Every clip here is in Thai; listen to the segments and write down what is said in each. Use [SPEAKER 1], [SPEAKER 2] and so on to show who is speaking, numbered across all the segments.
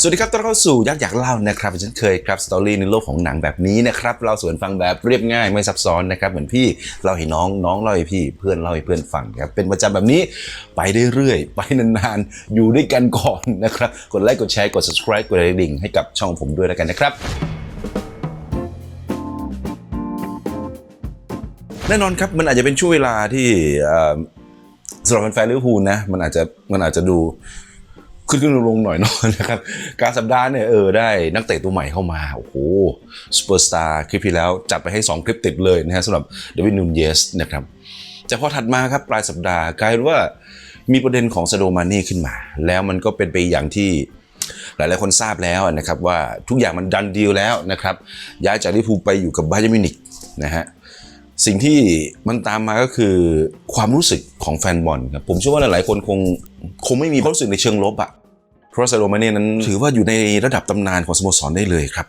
[SPEAKER 1] สวัสดีครับต้อนรับเข้าสู่ยักษ์อยากเล่านะครับเช่นเคยครับสตอรี่ในโลกของหนังแบบนี้นะครับเราสวนฟังแบบเรียบง่ายไม่ซับซ้อนนะครับเหมือนพี่เล่าให้น้องน้องเล่าให้พี่เพื่อนเล่าให้เพื่อนฟังครับเป็นประจำแบบนี้ไปเรื่อยๆไปนานๆอยู่ด้วยกันก่อนนะครับกดไลค์กดแชร์กด subscribe กดกระดิ่งให้กับช่องผมด้วยแล้วกันนะครับแน่นอนครับมันอาจจะเป็นช่วงเวลาที่สำหรับแฟนๆลิเวอร์พูลนะมันอาจจะมันอาจจะดู ขึ้นขึ้นลงๆหน่อยเนาะนะครับการสัปดาห์เนี่ยเออได้นักเตะตัวใหม่เข้ามา โอ้โหสเปอร์สตาร์คลิปที่แล้วจัดไปให้ 2 คลิปติดเลยนะฮะสำหรับเดวิดนูนเยสนะครับแต่พอถัดมาครับปลายสัปดาห์กลายเป็นว่ามีประเด็นของซาโดมานี่ขึ้นมา แล้วมันก็เป็นไปอย่างที่หลายๆคนทราบแล้วนะครับว่าทุกอย่างมันดันดีลแล้วนะครับย้ายจากลิเวอร์พูลไปอยู่กับบาเยร์มินิกนะฮะสิ่งที่มันตามมาก็คือความรู้สึกของแฟนบอลครับผมเชื่อว่าหลายๆคนคงคงไม่มีความรู้สึกในเชิงลบอะ เพราะซาโดมาเน่นั้นถือว่าอยู่ในระดับตำนานของสโมสรได้เลยครับ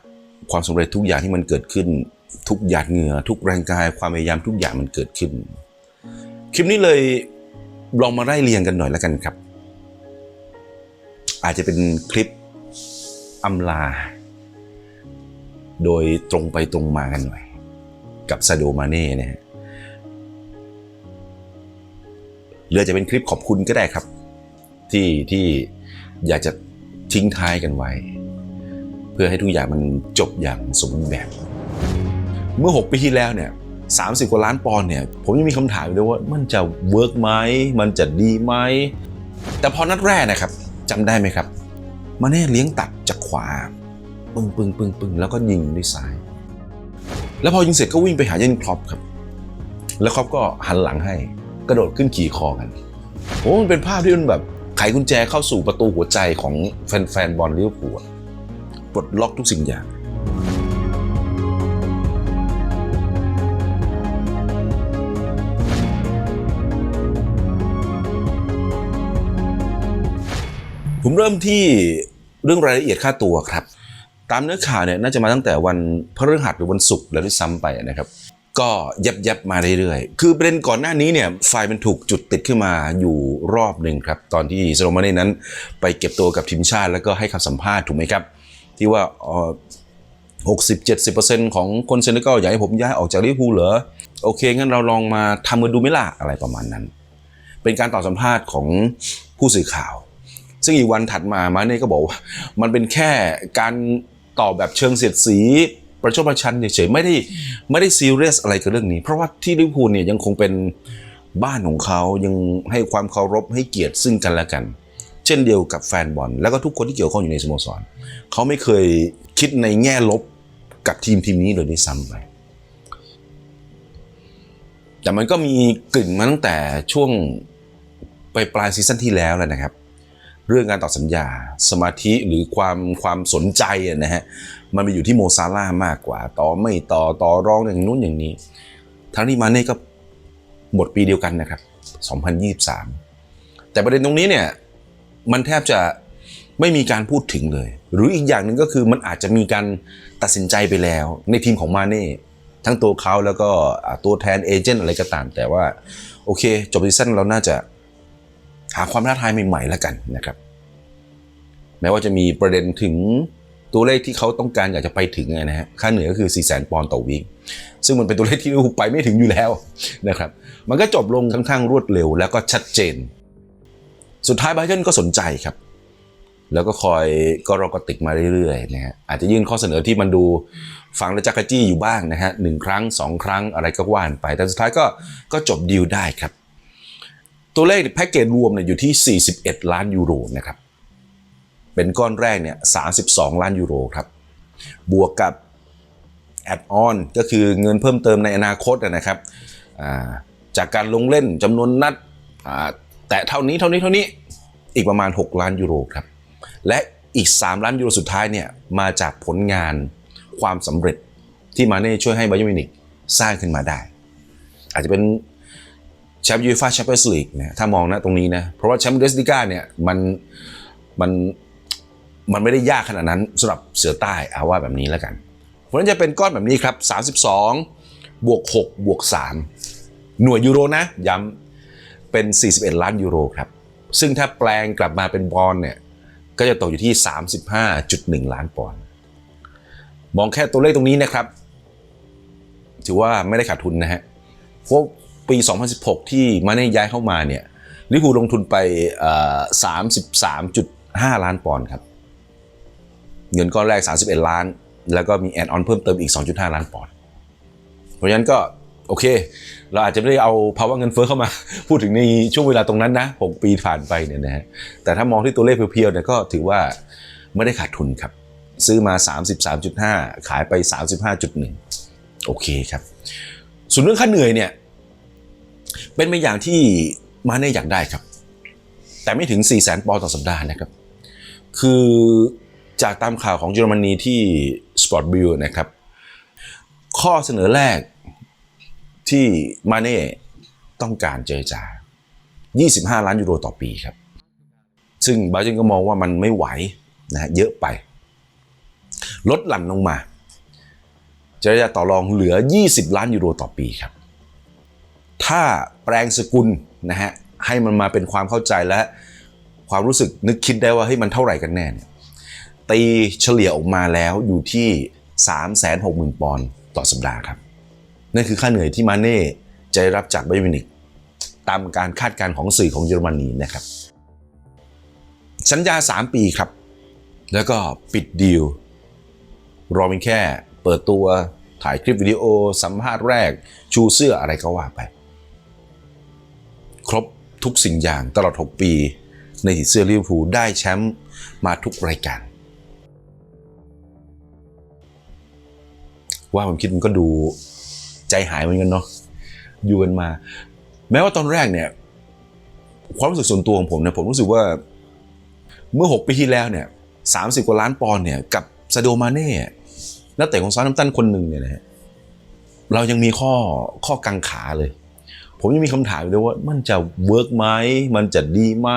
[SPEAKER 1] ความสำเร็จทุกอย่างที่มันเกิดขึ้น ทุกหยาดเหงื่อ ทุกแรงกายความพยายามทุกอย่างมันเกิดขึ้น คลิปนี้เลยลองมาไล่เรียงกันหน่อยแล้วกันครับ อาจจะเป็นคลิปอำลา โดยตรงไปตรงมากันหน่อย กับซาโดมาเน่นะฮะหรือจะเป็นคลิปขอบคุณก็ได้ครับ ที่ที่ อยากจะทิ้งท้ายกันไว้ เพื่อให้ทุกอย่างมันจบอย่างสมบูรณ์แบบ เมื่อ 6 ปีที่แล้วเนี่ย30กว่าล้านปอนด์เนี่ยผมยังมีคำถามอยู่เลยว่ามันจะเวิร์กไหมมันจะดีไหมแต่พอนัดแรกนะครับจำได้ไหมครับ มาเน่เลี้ยงตัดจากขวาปึ้งปึ้งปึ้งปึ้งแล้วก็ยิงด้วยซ้าย แล้วพอยิงเสร็จก็วิ่งไปหาเยนครอปครับ แล้วครอปก็หันหลังให้ กระโดดขึ้นขี่คอกันโอ้มันเป็นภาพที่มันแบบ ไขกุญแจเข้าสู่ประตูหัวใจของแฟนๆบอลลิเวอร์พูลปลดล็อกทุกสิ่งอย่างผมเริ่มที่เรื่องรายละเอียดค่าตัวครับ ตามเนื้อข่าวเนี่ยน่าจะมาตั้งแต่วันพฤหัสหรือวันศุกร์แล้วด้วยซ้ำไปนะครับ ก็ยับยับมาเรื่อยๆ คือประเด็นก่อนหน้านี้เนี่ยไฟมันถูกจุดติดขึ้นมาอยู่รอบหนึ่งครับ ตอนที่โซโลมาเน่นั้น ไปเก็บตัวกับทีมชาติแล้วก็ให้คำสัมภาษณ์ถูกไหมครับ ที่ว่าหกสิบเจ็ดสิบเปอ่อ60-70%ของคนเซนเกาอยากให้ผมย้ายออกจากลิเวอร์พูลเหรอ โอเค งั้นเราลองมาทำกันดูไหมล่ะอะไรประมาณนั้น เป็นการตอบสัมภาษณ์ของผู้สื่อข่าว ซึ่งอีกวันถัดมามาเน่ก็บอกว่า มันเป็นแค่การตอบแบบเชิงเสียดสี ประชดประชันเฉยๆไม่ได้ไม่ได้ซีเรียสอะไรกับเรื่องนี้ เพราะว่าที่ลิเวอร์พูลเนี่ยยังคงเป็นบ้านของเขายังให้ความเคารพให้เกียรติซึ่งกันและกัน เช่นเดียวกับแฟนบอลแล้วก็ทุกคนที่เกี่ยวข้องอยู่ในสโมสรเขาไม่เคยคิดในแง่ลบกับทีมทีมนี้เลยด้วยซ้ำไปแต่มันก็มีกลิ่นมาตั้งแต่ช่วงไปปลายซีซั่นที่แล้วแล้วนะครับ เรื่องการต่อสัญญาสมาธิหรือความความสนใจอะนะฮะ มันไปอยู่ที่โมซาร่ามากกว่า ต่อไม่ต่อต่อรองอย่างนู้นอย่างนี้ ทั้งที่มาเน่ก็หมดปีเดียวกันนะครับ 2023 แต่ประเด็นตรงนี้เนี่ยมันแทบจะไม่มีการพูดถึงเลย หรืออีกอย่างหนึ่งก็คือมันอาจจะมีการตัดสินใจไปแล้ว ในทีมของมาเน่ทั้งตัวเขาแล้วก็ตัวแทนเอเจนต์อะไรก็ตาม แต่ว่าโอเค จบซีซั่นเราน่าจะหาความท้าทายใหม่ๆแล้วกันนะครับ แม้ว่าจะมีประเด็นถึง ตัวเลขที่เขาต้องการอยากจะไปถึงนะฮะค่าเหนือก็คือ 4 0 0 0 0 0ปอนด์ต่อวีคซึ่งมันเป็นตัวเลขที่ลิเวอร์พูลไปไม่ถึงอยู่แล้วนะครับมันก็จบลงค่อนข้างรวดเร็วแล้วก็ชัดเจน สุดท้ายไบรตันก็สนใจครับแล้วก็คอยก็รอกติกมาเรื่อยๆนะฮะอาจจะยื่นข้อเสนอที่มันดูฟังแล้วจักรจี้อยู่บ้างนะฮะหนึ่งครั้งสองครั้งอะไรก็ว่านไป แต่สุดท้ายก็ก็จบดีลได้ครับ ตัวเลขแพ็กเกจรวมเนี่ยอยู่ที่ 41 ล้านยูโรนะครับ เป็นก้อนแรกเนี่ย32 ล้านยูโรครับ บวกกับแอดออนก็คือเงินเพิ่มเติมในอนาคตนะครับ จากการลงเล่นจำนวนนัดแต่เท่านี้เท่านี้เท่านี้อีกประมาณ 6 ล้านยูโรครับ และอีก 3 ล้านยูโรสุดท้ายเนี่ยมาจากผลงานความสำเร็จที่มาเน่ช่วยให้บาเยร์มิวนิกสร้างขึ้นมาได้ อาจจะเป็นแชมป์ยูฟ่าแชมเปี้ยนส์ลีกนะถ้ามองนะตรงนี้นะ เพราะว่าแชมป์เดสติก้าเนี่ยมันมัน มันไม่ได้ยากขนาดนั้นสำหรับเสือใต้เอาว่าแบบนี้แล้วกัน เพราะฉะนั้นจะเป็นก้อนแบบนี้ครับ 32 บวก 6 บวก 3 หน่วยยูโรนะ ย้ำเป็น 41 ล้านยูโรครับ ซึ่งถ้าแปลงกลับมาเป็นบอลเนี่ย ก็จะตกอยู่ที่ 35.1 ล้านปอนด์มองแค่ตัวเลขตรงนี้นะครับ ถือว่าไม่ได้ขาดทุนนะฮะ เพราะปี 2016 ที่มาเน่ย้ายเข้ามาเนี่ยลิเวอร์พูลลงทุนไป 33.5 ล้านปอนด์ครับ เงินก้อนแรก 31 ล้าน แล้วก็มีแอนออนเพิ่มเติมอีก 2.5 ล้านปอนด์เพราะฉะนั้นก็โอเค เราอาจจะไม่ได้เอาภาวะเงินเฟ้อเข้ามา พูดถึงในช่วงเวลาตรงนั้นนะ6ปีผ่านไปเนี่ยนะฮะแต่ถ้ามองที่ตัวเลขเพียวๆเนี่ยก็ถือว่าไม่ได้ขาดทุนครับ ซื้อมา 33.5 ขายไป 35.1 โอเคครับ ส่วนเรื่องค่าเหนื่อยเนี่ย เป็นไปอย่างที่มาเน่อยากได้ครับ แต่ไม่ถึง 4 0 0 0 0 0ปอนด์ต่อสัปดาห์นะครับ คือ จากตามข่าวของเยอรมนีที่ Sport b i l l นะครับ ข้อเสนอแรกที่มาเน่ต้องการเจรจา 25 ล้านยูโรต่อปีครับ ซึ่งบาเจนก็มองว่ามันไม่ไหวนะฮะเยอะไป ลดหลั่นลงมาเจรจาต่อรองเหลือ 20 ล้านยูโรต่อปีครับ ถ้าแปลงสกุลนะฮะให้มันมาเป็นความเข้าใจและความรู้สึกนึกคิดได้ว่าเฮ้ยมันเท่าไหร่กันแน่เนี่ย ตีเฉลี่ยออกมาแล้วอยู่ที่ 360,000 ปอนด์ต่อสัปดาห์ครับ นั่นคือค่าเหนื่อยที่มาเน่จะได้รับจากไบเยร์นมินิกตามการคาดการณ์ของสื่อของเยอรมนีนะครับ สัญญา 3 ปีครับ แล้วก็ปิดดีลรอเพีแค่เปิดตัวถ่ายคลิปวิดีโอ สัมภาษณ์แรก ชูเสื้ออะไรก็ว่าไป ครบทุกสิ่งอย่างตลอด 6 ปี ในสีเสื้อลิเวอร์พูลได้แชมป์มาทุกรายการ ว่าผมคิดมันก็ดูใจหายเหมือนกันเนาะอยู่กันมา แม้ว่าตอนแรกเนี่ย ความรู้สึกส่วนตัวของผมเนี่ยผมรู้สึกว่า เมื่อ 6 ปีที่แล้วเนี่ย30กว่าล้านปอนด์เนี่ยกับซาโดมาเน่นักเตะของซาน้ำตันคนหนึ่งเนี่ยนะฮะเรายังมีข้อข้อกังขาเลย ผมยังมีคำถามอยู่เลยว่ามันจะเวิร์กไหมมันจะดีไหม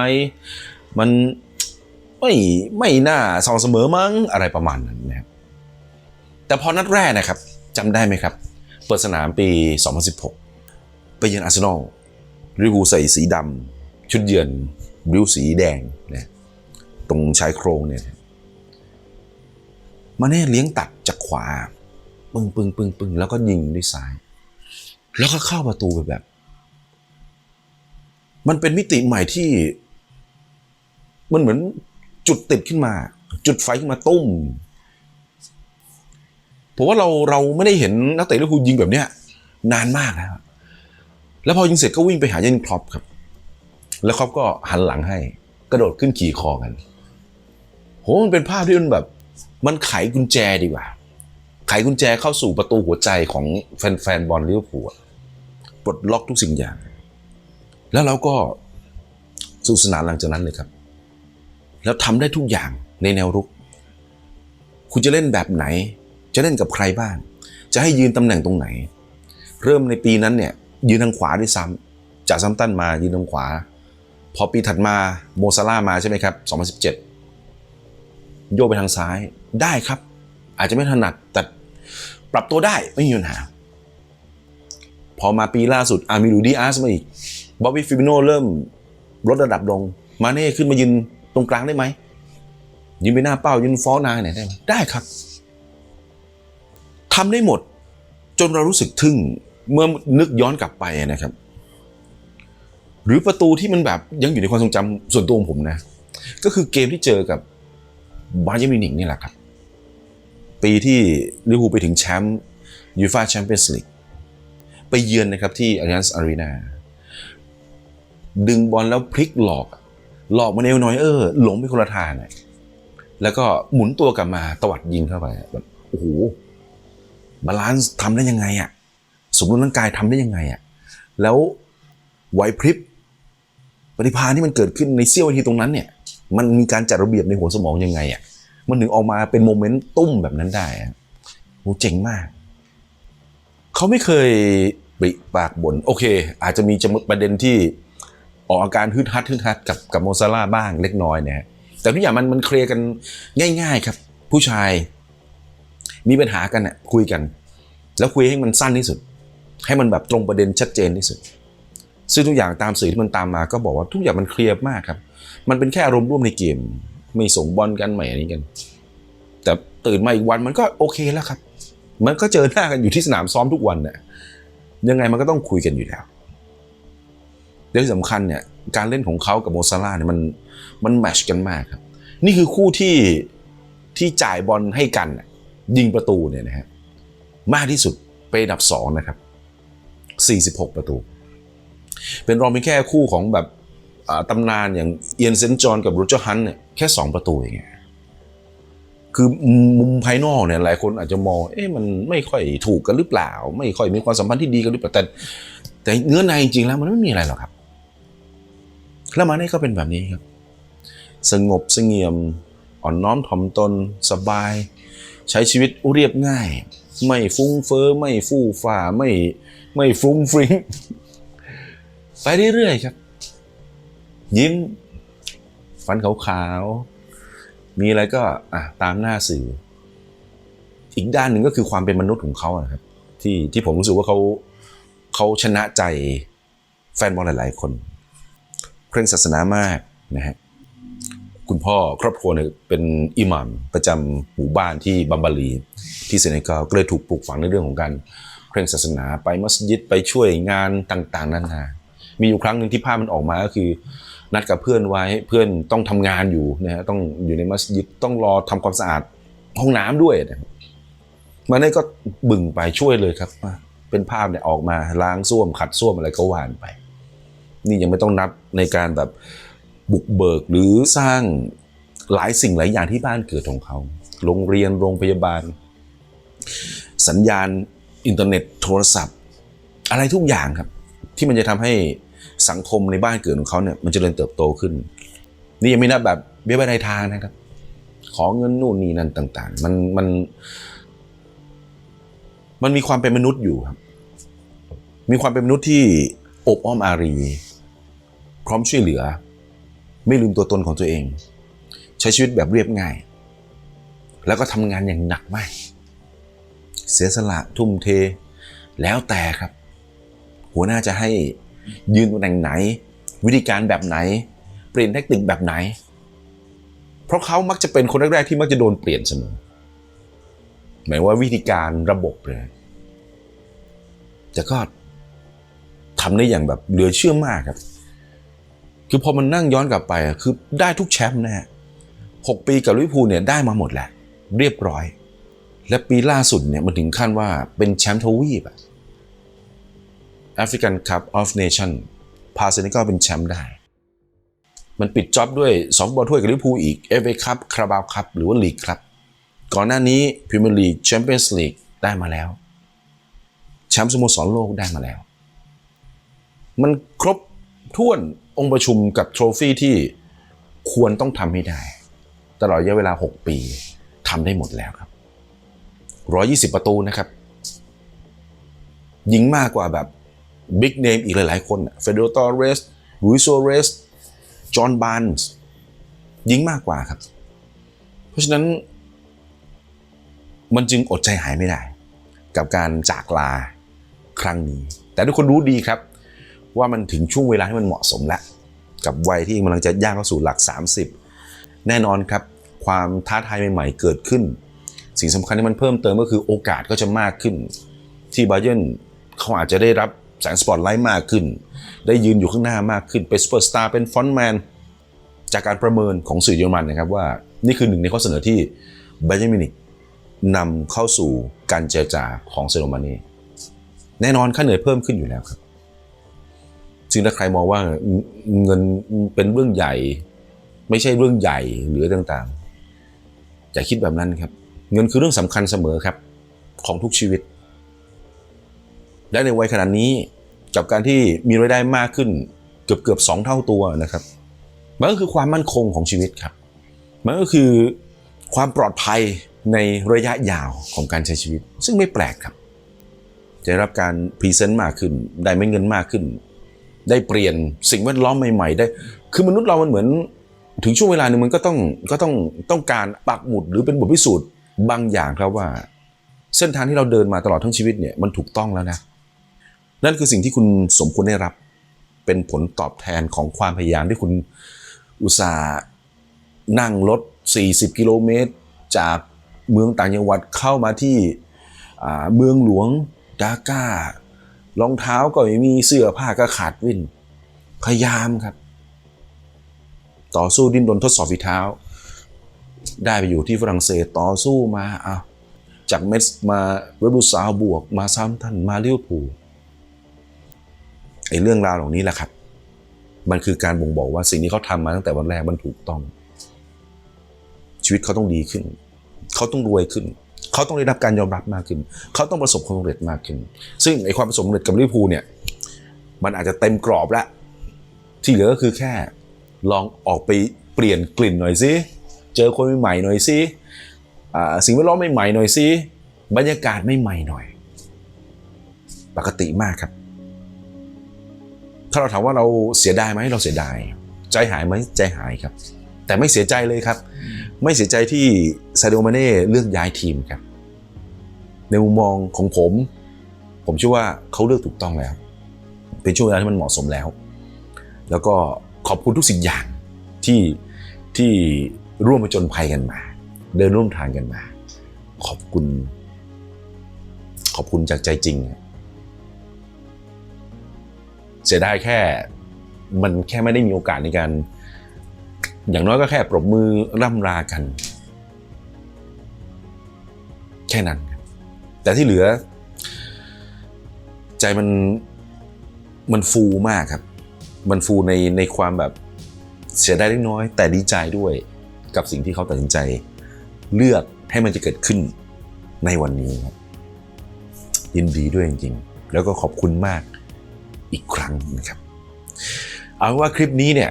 [SPEAKER 1] มันไม่ไม่น่าสม่ำเสมอมั้งอะไรประมาณนั้นนะครับ แต่พอนัดแรกนะครับจำได้ไหมครับ เปิดสนามปี 2016 ไปเยือนอาร์เซนอลริวูลใส่สีดำชุดเยือนริวสีแดงนะตรงชายโครงเนี่ยมาเน่เลี้ยงตัดจากขวา ปึ้งปึ้งปึ้งปึ้งแล้วก็ยิงด้วยซ้าย แล้วก็เข้าประตูไปแบบ มันเป็นมิติใหม่ที่ มันเหมือนจุดติดขึ้นมา จุดไฟขึ้นมาตุ้ม ผมว่าเราเราไม่ได้เห็นนักเตะลิเวอร์พูลยิงแบบเนี้ยนานมากแล้วแล้วพอยิงเสร็จก็วิ่งไปหาเยนครอปครับ แล้วครอปก็หันหลังให้ กระโดดขึ้นขี่คอกันโหมันเป็นภาพที่มันแบบ มันไขกุญแจดีกว่า ไขกุญแจเข้าสู่ประตูหัวใจของแฟนๆบอลลิเวอร์พูลอะปลดล็อกทุกสิ่งอย่าง แล้วเราก็สุสนานหลังจากนั้นเลยครับ แล้วทำได้ทุกอย่างในแนวรุก คุณจะเล่นแบบไหน จะเล่นกับใครบ้าง จะให้ยืนตำแหน่งตรงไหน เริ่มในปีนั้นเนี่ยยืนทางขวาด้วยซ้ำจากซัมตันมายืนทางขวา พอปีถัดมาโมซาร่ามาใช่ไหมครับ 2017 โยกไปทางซ้ายได้ครับ อาจจะไม่ถนัดแต่ปรับตัวได้ไม่มีปัญหา พอมาปีล่าสุดอามิลูดีอาร์สมาอีกบ๊อบบี้ฟิบิโนเริ่มลดระดับลง มาเน่ขึ้นมายืนตรงกลางได้ไหมยืนไปหน้าเป้ายืนฟ้อนาไหนได้ไหมได้ครับ ทำได้หมด จนเรารู้สึกทึ่งเมื่อนึกย้อนกลับไปนะครับ หรือประตูที่มันแบบยังอยู่ในความทรงจำส่วนตัวของผมนะ ก็คือเกมที่เจอกับบาเยร์มินิกนี่แหละครับ ปีที่ลิเวอร์พูลไปถึงแชมป์ยูฟ่าแชมเปี้ยนส์ลีกไปเยือนนะครับที่อาริอันส์อารีนาดึงบอลแล้วพลิกหลอก หลอกมาเนวน้อยเออหลงไปคนละทางแล้วก็หมุนตัวกลับมาตวัดยิงเข้าไปแบบโอ้โห บาลานซ์ทำได้ยังไงอะสมดุลร่างกายทำได้ยังไงอะแล้วไหวพริบปฏิภาณที่มันเกิดขึ้นในเสี้ยวนาทีตรงนั้นเนี่ย มันมีการจัดระเบียบในหัวสมองยังไงอะมันถึงออกมาเป็นโมเมนต์ตุ้มแบบนั้นได้อะโหเจ๋งมาก เขาไม่เคยปริปากบน่นโอเค อาจจะมีจำประเด็นที่ออกอาการฮึดฮัดฮึดฮัดกับกับโมซาร่าบ้างเล็กน้อยเนะฮะแต่ทุกอย่างมันมันเคลียร์กันง่าย ๆ ครับ ผู้ชาย มีปัญหากันน่ะคุยกัน แล้วคุยให้มันสั้นที่สุด ให้มันแบบตรงประเด็นชัดเจนที่สุด ซึ่งทุกอย่างตามสื่อที่มันตามมาก็บอกว่าทุกอย่างมันเคลียร์มากครับ มันเป็นแค่อารมณ์ร่วมในเกม ไม่ส่งบอลกันไม่อะไรกัน แต่ตื่นมาอีกวันมันก็โอเคแล้วครับ มันก็เจอหน้ากันอยู่ที่สนามซ้อมทุกวันน่ะยังไงมันก็ต้องคุยกันอยู่แล้วและที่สำคัญเนี่ยการเล่นของเขากับโมซาร่าเนี่ยมันมันแมชกันมากครับ นี่คือคู่ที่ที่จ่ายบอลให้กันน่ะ ยิงประตูเนี่ยนะฮะมากที่สุดเป็นอันดับสองนะครับ 46 ประตู เป็นรองเป็นแค่คู่ของแบบตำนานอย่างเอียนเซนจอนกับโรเจอร์ฮันเนี่ยแค่ 2 ประตูเองคือมุมภายนอกเนี่ยหลายคนอาจจะมองเอ๊ะมันไม่ค่อยถูกกันหรือเปล่า ไม่ค่อยมีความสัมพันธ์ที่ดีกันหรือเปล่าแต่แต่เนื้อในจริงๆแล้วมันไม่มีอะไรหรอกครับแล้วมาเน่ก็เป็นแบบนี้ครับ สงบสงี่ยม อ่อนน้อมถ่อมตนสบาย ใช้ชีวิตเรียบง่าย ไม่ฟุ้งเฟ้อไม่ฟู่ฟ้าไม่ไม่ฟุ้งฟริ้งไปเรื่อยๆครับ ยิ้ม ฟันขาวๆ มีอะไรก็อะตามหน้าสื่อ อีกด้านหนึ่งก็คือความเป็นมนุษย์ของเขาครับ ที่ที่ผมรู้สึกว่าเขาเขาชนะใจแฟนบอลหลายๆคน เคร่งศาสนามากนะฮะ คุณพ่อครอบครัวเนี่ยเป็นอิหมัมประจำหมู่บ้านที่บัมบาลีที่เซเนกัลก็เลยถูกปลูกฝังในเรื่องของการเคร่งศาสนาไปมัสยิดไปช่วยงานต่าง ๆนานา มีอยู่ครั้งหนึ่งที่ภาพมันออกมาก็คือ นัดกับเพื่อนไว้เพื่อนต้องทำงานอยู่นะฮะต้องอยู่ในมัสยิดต้องรอทำความสะอาดห้องน้ำด้วยนะมันนี่ก็บึ่งไปช่วยเลยครับ เป็นภาพเนี่ยออกมาล้างส้วมขัดส้วมอะไรก็ว่านไป นี่ยังไม่ต้องนับในการแบบ บุกเบิกหรือสร้างหลายสิ่งหลายอย่างที่บ้านเกิดของเขา โรงเรียนโรงพยาบาล สัญญาณอินเทอร์เน็ตโทรศัพท์ อะไรทุกอย่างครับ ที่มันจะทำให้สังคมในบ้านเกิดของเขาเนี่ยมันจเจริญเติบโตขึ้น นี่ยังไม่นับแบบเบี้ยใบนายทางนะครับ ขอเงินนู่นนี่นั่นต่าง ๆ มันมัน มันมีความเป็นมนุษย์อยู่ครับ มีความเป็นมนุษย์ที่อบอ้อมอารี พร้อมช่วยเหลือ ไม่ลืมตัวตนของตัวเอง ใช้ชีวิตแบบเรียบง่าย แล้วก็ทำงานอย่างหนักมาก เสียสละทุ่มเท แล้วแต่ครับ หัวหน้าจะให้ยืนตำแหน่งไหน วิธีการแบบไหน เปลี่ยนแทคติกแบบไหน เพราะเขามักจะเป็นคนแรกๆที่มักจะโดนเปลี่ยนเสมอหมายว่าวิธีการระบบเลยแต่ก็ทำได้อย่างแบบเหลือเชื่อมากครับ คือพอมันนั่งย้อนกลับไปคือได้ทุกแชมป์นะฮะหกปีกับลิเวอร์พูลเนี่ยได้มาหมดแหละ เรียบร้อย และปีล่าสุดเนี่ยมันถึงขั้นว่าเป็นแชมป์ทวีปอะ African Cup of Nation พาเซนิกาเป็นแชมป์ได้ มันปิดจ็อบด้วย 2 บอลถ้วยกับลิเวอร์พูลอีก FA Cup คาราบาวคัพหรือว่าลีกครับก่อนหน้านี้พรีเมียร์ลีกแชมเปี้ยนส์ลีกได้มาแล้วแชมป์สโมสรโลกได้มาแล้ว มันครบถ้วน องค์ประชุมกับโทรฟี่ที่ควรต้องทำให้ได้ ตลอดระยะเวลา 6 ปีทำได้หมดแล้วครับ 120 ประตูนะครับ ยิงมากกว่าแบบบิ๊กเนมอีกหลายๆ คนเฟเดโรตอเรสลุยโซเรส จอห์นบานส์ยิงมากกว่าครับ เพราะฉะนั้น มันจึงอดใจหายไม่ได้ กับการจากลาครั้งนี้ แต่ทุกคนรู้ดีครับ ว่ามันถึงช่วงเวลาที่มันเหมาะสมแล้ว กับวัยที่กำลังจะย่างเข้าสู่หลัก 30 แน่นอนครับ ความท้าทายใหม่ๆเกิดขึ้น สิ่งสำคัญที่มันเพิ่มเติมก็คือโอกาสก็จะมากขึ้น ที่บาเยนเขาอาจจะได้รับแสงสปอตไลท์มากขึ้น ได้ยืนอยู่ข้างหน้ามากขึ้น เป็นซูเปอร์สตาร์เป็นฟอนต์แมนจากการประเมินของสื่อเยอรมันนะครับว่านี่คือหนึ่งในข้อเสนอที่บาเยิร์นมินิกนำเข้าสู่การเจรจาของเซโรมานีแน่นอนค่าเหนื่อยเพิ่มขึ้นอยู่แล้วครับ ซึ่งถ้าใครมองว่าเงินเป็นเรื่องใหญ่ ไม่ใช่เรื่องใหญ่หรือต่างๆอย่าคิดแบบนั้นครับ เงินคือเรื่องสำคัญเสมอครับของทุกชีวิต และในวัยขนาดนี้กับการที่มีรายได้มากขึ้นเกือบเกือบสองเท่าตัวนะครับมันก็คือความมั่นคงของชีวิตครับ มันก็คือความปลอดภัยในระยะยาวของการใช้ชีวิต ซึ่งไม่แปลกครับ จะรับการพรีเซนต์มากขึ้น ได้ไม่เงินมากขึ้น ได้เปลี่ยนสิ่งแวดล้อมใหม่ๆ ได้ คือมนุษย์เรามันเหมือน ถึงช่วงเวลาหนึ่งมันก็ต้องก็ต้องต้องการปักหมุดหรือเป็นบทพิสูจน์บางอย่างครับว่า เส้นทางที่เราเดินมาตลอดทั้งชีวิตเนี่ยมันถูกต้องแล้วนะ นั่นคือสิ่งที่คุณสมควรได้รับ เป็นผลตอบแทนของความพยายามที่คุณอุตส่าห์นั่งรถ 40 กิโลเมตร จากเมืองต่างจังหวัดเข้ามาที่เมืองหลวงดาก้า รองเท้าก็ไม่มีเสื้อผ้าก็ขาดวิ่น พยายามครับ ต่อสู้ดิ้นรนทดสอบฝีเท้า ได้ไปอยู่ที่ฝรั่งเศสต่อสู้มาอาจากเมสมาเวบูซาวบวก มาซัมทันมาเลิเวอร์พูไอ้เรื่องราวเหล่านี้แหละครับ มันคือการบ่งบอกว่าสิ่งที่เขาทำมาตั้งแต่วันแรกมันถูกต้อง ชีวิตเขาต้องดีขึ้น เขาต้องรวยขึ้น เขาต้องได้รับการยอมรับมากขึ้น เขาต้องประสบความสำเร็จมากขึ้น ซึ่งไอความประสบความสำเร็จกับลิเวอร์พูลเนี่ย มันอาจจะเต็มกรอบแล้ว ที่เหลือก็คือแค่ลองออกไปเปลี่ยนกลิ่นหน่อยสิเจอคนใหม่ๆหน่อยสิสิ่งแวดล้อมใหม่ๆหน่อยสิบรรยากาศไม่ใหม่หน่อย ปกติมากครับ ถ้าเราถามว่าเราเสียดายไหมเราเสียดาย ใจหายไหมใจหายครับ แต่ไม่เสียใจเลยครับ ไม่เสียใจที่ซาโอมาเน่เลือกย้ายทีมครับ ในมุมมองของผม ผมเชื่อว่าเขาเลือกถูกต้องแล้ว เป็นช่วงเวลาที่มันเหมาะสมแล้ว แล้วก็ขอบคุณทุกสิ่งอย่างที่ที่ร่วมผจญภัยกันมา เดินร่วมทางกันมา ขอบคุณ ขอบคุณจากใจจริง เสียดายแค่มันแค่ไม่ได้มีโอกาสในการ อย่างน้อยก็แค่ปรบมือร่ำลากัน แค่นั้น แต่ที่เหลือ ใจมันมันฟูมากครับ มันฟูในในความแบบเสียดายเล็กน้อย แต่ดีใจด้วยกับสิ่งที่เขาตัดสินใจ เลือกให้มันจะเกิดขึ้นในวันนี้ครับยินดีด้วยจริงๆ แล้วก็ขอบคุณมากอีกครั้งนะครับ เอาว่าคลิปนี้เนี่ย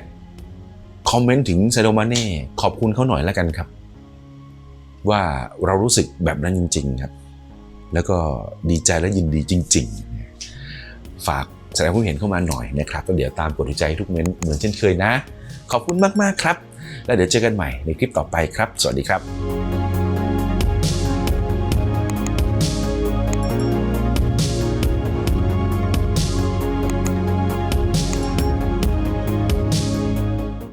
[SPEAKER 1] คอมเมนต์ถึงไซโดมาเน่ขอบคุณเขาหน่อยแล้วกันครับ ว่าเรารู้สึกแบบนั้นจริง ๆ ครับ แล้วก็ดีใจและยินดีจริง ๆ ฝากแสดงความเห็นเข้ามาหน่อยนะครับแล้วเดี๋ยวตามกดหัวใจทุกเม้นต์เหมือนเช่นเคยนะ ขอบคุณมากๆครับ แล้วเดี๋ยวเจอกันใหม่ในคลิปต่อไปครับ สวัสดีครับ